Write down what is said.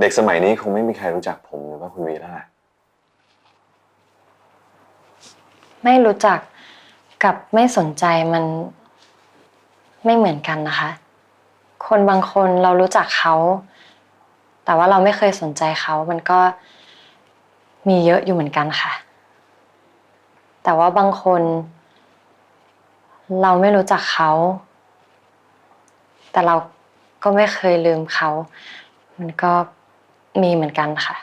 เด็กสมัยนี้คงไม่มีใครรู้จักผมหรือว่าคุณวีแล้วแหละไม่รู้จักกับไม่สนใจมันไม่เหมือนกันนะคะ คนบางคนเรารู้จักเขา แต่ว่าเราไม่เคยสนใจเขา มันก็มีเยอะอยู่เหมือนกันค่ะ แต่ว่าบางคน เราไม่รู้จักเขา แต่เราก็ไม่เคยลืมเขา มันก็ มีเหมือนกันค่ะ